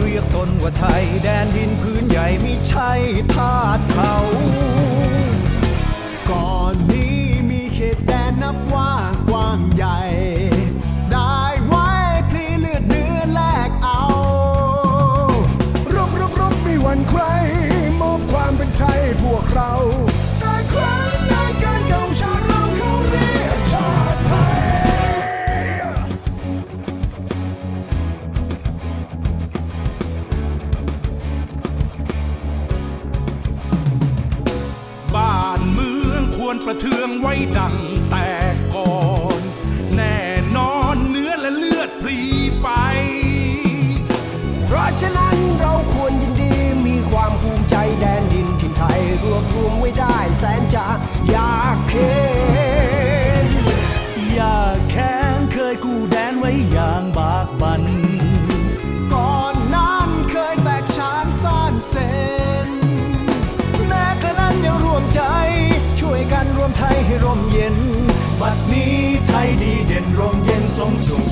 เรียกตนว่าไทย แดนดินพื้นใหญ่ไม่ใช่ทาสเขา ระเทืองไว้ดังแต่ก่อน แน่นอนเนื้อและเลือดพรีไป เพราะฉะนั้น ร่มเย็น บัดนี้ไทยดีเด่นร่มเย็นสมสุข